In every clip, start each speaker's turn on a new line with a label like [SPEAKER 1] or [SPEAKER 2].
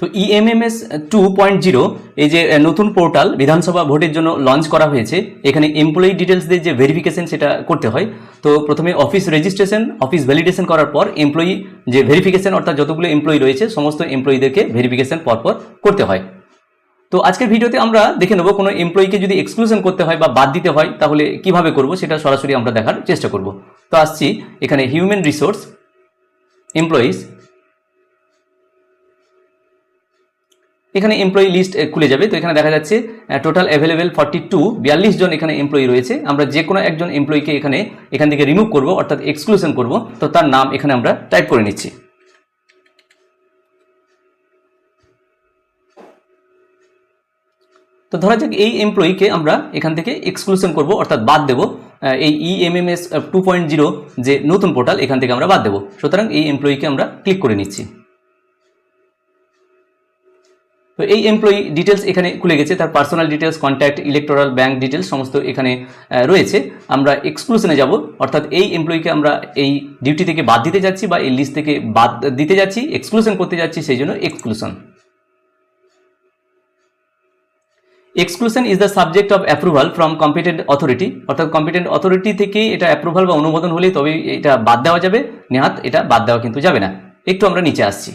[SPEAKER 1] তো ইএমএমএস two point zero এই যে নতুন পোর্টাল বিধানসভা ভোটের জন্য লঞ্চ করা হয়েছে, এখানে এমপ্লয়ি ডিটেলস দিয়ে যে ভেরিফিকেশন সেটা করতে হয়। তো প্রথমে অফিস রেজিস্ট্রেশন অফিস ভ্যালিডেশন করার পর এমপ্লয়ি যে ভেরিফিকেশন অর্থাৎ যতগুলো এমপ্লয়ি রয়েছে, সমস্ত এমপ্লয়ীদেরকে ভেরিফিকেশন পরপর করতে হয়। তো আজকের ভিডিওতে আমরা দেখে নেব, কোনো এমপ্লয়িকে যদি এক্সক্লুশন করতে হয় বা বাদ দিতে হয়, তাহলে কীভাবে করব সেটা সরাসরি আমরা দেখার চেষ্টা করব। তো আসছি এখানে হিউম্যান রিসোর্স এমপ্লয়িজ এখানে এমপ্লয়ি লিস্ট খুলে যাবে। তো এখানে দেখা যাচ্ছে টোটাল অ্যাভেলেবেল ফর্টি টু বিয়াল্লিশ জন এখানে এমপ্লয়ি রয়েছে। আমরা যে কোনো একজন এমপ্লয়িকে এখানে, এখান থেকে রিমুভ করব, অর্থাৎ এক্সক্লুশন করব। তো তার নাম এখানে আমরা টাইপ করে নিচ্ছি। তো ধরা যাক এই এমপ্লয়িকে আমরা এখান থেকে এক্সক্লুশন করব, অর্থাৎ বাদ দেব। এই ইএমএমএস টু পয়েন্ট জিরো যে নতুন পোর্টাল এখান থেকে আমরা বাদ দেব। সুতরাং এই এমপ্লয়িকে আমরা ক্লিক করে নিচ্ছি। তো এই এমপ্লয়ি ডিটেলস এখানে খুলে গেছে, তার personal details contact electoral bank details সমস্ত এখানে রয়েছে। আমরা এক্সক্লুশনে যাব, অর্থাৎ এই এমপ্লয়িকে আমরা এই ডিউটি থেকে বাদ দিতে যাচ্ছি বা এই লিস্ট থেকে বাদ দিতে যাচ্ছি এক্সক্লুশন করতে যাচ্ছি, সেই জন্য exclusion exclusion is the subject of approval from competent authority অর্থাৎ কম্পিটেন্ট অথরিটি থেকে এটা অ্যাপ্রুভাল বা অনুমোদন হলেই তবেই এটা বাদ দেওয়া যাবে, নেহাত এটা বাদ দেওয়া কিন্তু যাবে না। একটু আমরা নিচে আসছি।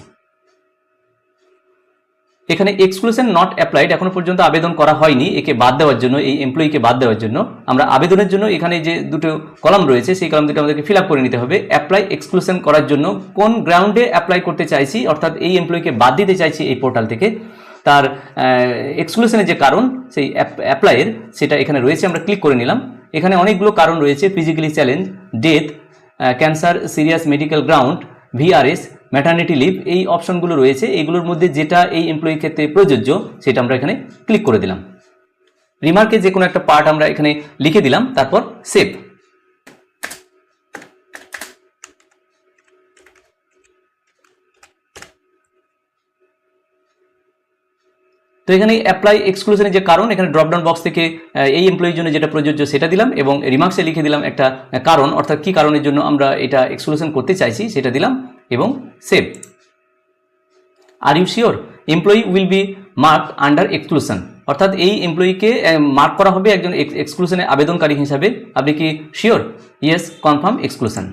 [SPEAKER 1] এখানে এক্সক্লুশন নট অ্যাপ্লাইড এখনও পর্যন্ত আবেদন করা হয়নি, একে বাদ দেওয়ার জন্য, এই এমপ্লয়িকে বাদ দেওয়ার জন্য। আমরা আবেদনের জন্য এখানে যে দুটো কলাম রয়েছে, সেই কলাম দুটো আমাদেরকে ফিল করে নিতে হবে। অ্যাপ্লাই এক্সক্লুশন করার জন্য কোন গ্রাউন্ডে অ্যাপ্লাই করতে চাইছি, অর্থাৎ এই এমপ্লয়িকে বাদ দিতে চাইছি এই পোর্টাল থেকে, তার এক্সক্লুশনের যে কারণ, সেই অ্যাপ্লাইয়ের সেটা এখানে রয়েছে, আমরা ক্লিক করে নিলাম। এখানে অনেকগুলো কারণ রয়েছে physically challenge death cancer serious medical ground VRS maternity leave এই অপশনগুলো রয়েছে। এগুলোর মধ্যে যেটা এই এমপ্লয়ির ক্ষেত্রে প্রযোজ্য, সেটা আমরা এখানে ক্লিক করে দিলাম। রিমার্কে যে কোনো একটা পার্ট আমরা এখানে লিখে দিলাম, তারপর সেভ তো এখানে অ্যাপ্লাই এক্সক্লুশনের যে কারণ, এখানে ড্রপডাউন বক্স থেকে এই এমপ্লয়ির জন্য যেটা প্রযোজ্য সেটা দিলাম এবং রিমার্কসে লিখে দিলাম একটা কারণ, অর্থাৎ কি কারণের জন্য আমরা এটা এক্সক্লুশন করতে চাইছি, সেটা দিলাম। এবং save are you sure employee will be mark under exclusion অর্থাৎ এই এমপ্লয়িকে মার্ক করা হবে একজন এক্সক্লুশনে আবেদনকারী হিসাবে। আপনি কি sure yes confirm exclusion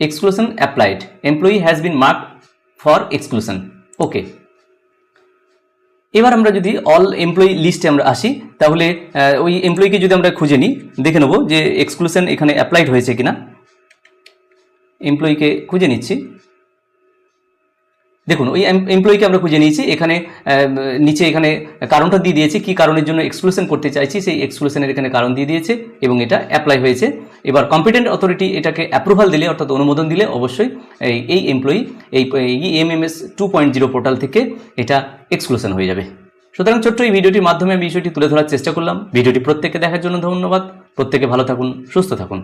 [SPEAKER 1] exclusion applied employee has been mark for exclusion okay এবার আমরা যদি অল এমপ্লয়ি লিস্টে আমরা আসি, তাহলে ওই এমপ্লয়িকে যদি আমরা খুঁজে নিই, দেখে নেব যে এক্সক্লুশন এখানে অ্যাপ্লাইড হয়েছে কিনা। এমপ্লয়িকে খুঁজে নিচ্ছি। দেখুন, ওই এমপ্লয়িকে আমরা খুঁজে নিয়েছি। এখানে নিচে এখানে কারণটা দিয়ে দিয়েছি, কি কারণের জন্য এক্সক্লুশন করতে চাইছি, সেই এক্সক্লুশনের এখানে কারণ দিয়ে দিয়েছে এবং এটা অ্যাপ্লাই হয়েছে। এবার কম্পিটেন্ট অথরিটি এটাকে অ্যাপ্রুভাল দিলে, অর্থাৎ অনুমোদন দিলে অবশ্যই এই এই এমপ্লয়ি এই MMS two point zero portal থেকে এটা এক্সক্লুশন হয়ে যাবে। সুতরাং ছোট্ট এই ভিডিওটির মাধ্যমে আমি বিষয়টি তুলে ধরার চেষ্টা করলাম। ভিডিওটি প্রত্যেককে দেখার জন্য ধন্যবাদ। প্রত্যেকে ভালো থাকুন, সুস্থ থাকুন।